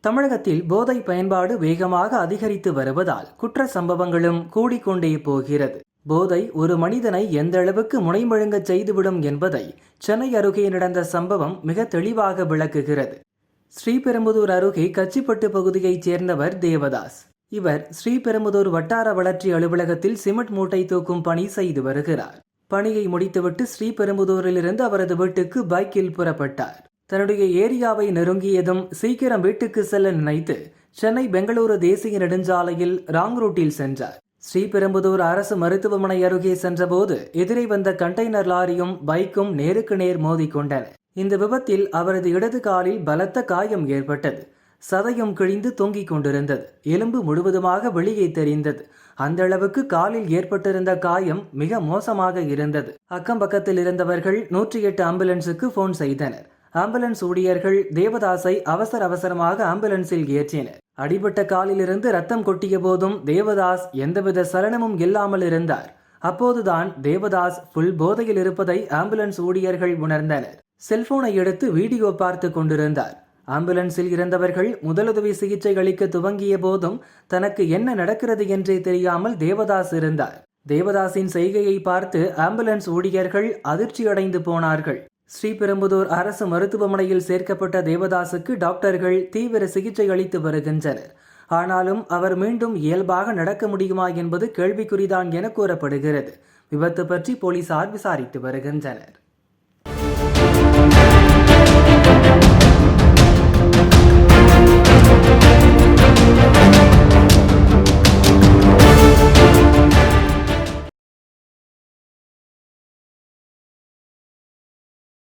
தமிழகத்தில் போதை பயன்பாடு வேகமாக அதிகரித்து வருவதால் குற்ற சம்பவங்களும் கூடிக்கொண்டே போகிறது. போதை ஒரு மனிதனை எந்த அளவுக்கு முனைமழுங்கச் செய்துவிடும் என்பதை சென்னை அருகே நடந்த சம்பவம் மிக தெளிவாக விளக்குகிறது. ஸ்ரீபெரும்புதூர் அருகே கச்சிப்பட்டு பகுதியைச் சேர்ந்தவர் தேவதாஸ். இவர் ஸ்ரீபெரும்புதூர் வட்டார வளர்ச்சி அலுவலகத்தில் சிமெண்ட் மூட்டை தூக்கும் பணி செய்து வருகிறார். பணியை முடித்துவிட்டு ஸ்ரீபெரும்புதூரிலிருந்து அவரது வீட்டுக்கு பைக்கில் புறப்பட்டார். தன்னுடைய ஏரியாவை நெருங்கியதும் சீக்கிரம் வீட்டுக்கு செல்ல நினைத்து சென்னை பெங்களூரு தேசிய நெடுஞ்சாலையில் ராங் ரூட்டில் சென்றார். ஸ்ரீபெரும்புதூர் அரசு மருத்துவமனை அருகே சென்றபோது எதிரே வந்த கண்டெய்னர் லாரியும் பைக்கும் நேருக்கு நேர் மோதிக்கொண்டன இந்த விபத்தில் அவரது இடது காலில் பலத்த காயம் ஏற்பட்டது. சதையும் கிழிந்து தொங்கிக் கொண்டிருந்தது. எலும்பு முழுவதுமாக வெளியே தெரிந்தது. அந்த அளவுக்கு காலில் ஏற்பட்டிருந்த காயம் மிக மோசமாக இருந்தது. அக்கம் பக்கத்தில் இருந்தவர்கள் நூற்றி எட்டு ஆம்புலன்ஸுக்கு போன் செய்தனர். ஆம்புலன்ஸ் ஊழியர்கள் தேவதாஸை அவசர அவசரமாக ஆம்புலன்ஸில் ஏற்றினர். அடிபட்ட காலிலிருந்து ரத்தம் கொட்டிய போதும் தேவதாஸ் எந்தவித சலனமும் இல்லாமல் இருந்தார். அப்போதுதான் தேவதாஸ் புல் போதையில் இருப்பதை ஆம்புலன்ஸ் ஊழியர்கள் உணர்ந்தனர். செல்போனை எடுத்து வீடியோ பார்த்து கொண்டிருந்தார். ஆம்புலன்ஸில் இருந்தவர்கள் முதலுதவி சிகிச்சை அளிக்க துவங்கிய போதும் தனக்கு என்ன நடக்கிறது என்றே தெரியாமல் தேவதாஸ் இருந்தார். தேவதாஸின் செய்கையை பார்த்து ஆம்புலன்ஸ் ஊழியர்கள் அதிர்ச்சியடைந்து போனார்கள். ஸ்ரீபெரும்புதூர் அரசு மருத்துவமனையில் சேர்க்கப்பட்ட தேவதாசுக்கு டாக்டர்கள் தீவிர சிகிச்சை அளித்து வருகின்றனர். ஆனாலும் அவர் மீண்டும் இயல்பாக நடக்க முடியுமா என்பது கேள்விக்குறிதான் என கூறப்படுகிறது. விபத்து பற்றி போலீசார் விசாரித்து வருகின்றனர்.